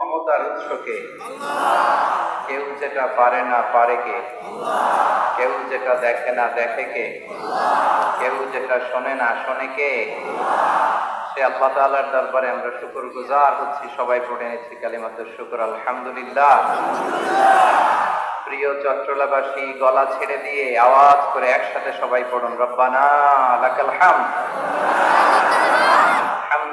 ক্ষমতার উৎসকে। কেউ যেটা পারে না পারে কে? কেউ যেটা দেখে না দেখে কে? কেউ যেটা শোনে না শোনে কে? সে আল্লাহ তাআলার দরবারে আমরা শুকর গুজার হচ্ছি, সবাই পড়ে নিচ্ছি কালিমাতুর শুকর, আলহামদুলিল্লাহ। প্রিয় চট্টলাবাসী, গলা ছেড়ে দিয়ে আওয়াজ করে একসাথে সবাই পড়ুন, রব্বানা লাকাল হামদ।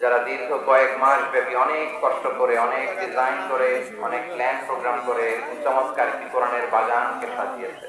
যারা দীর্ঘ কয়েক মাস ব্যাপী অনেক কষ্ট করে, অনেক ডিজাইন করে, অনেক প্ল্যান প্রোগ্রাম করে, চমৎকার কোরআনের বাগানকে সাজিয়েছে।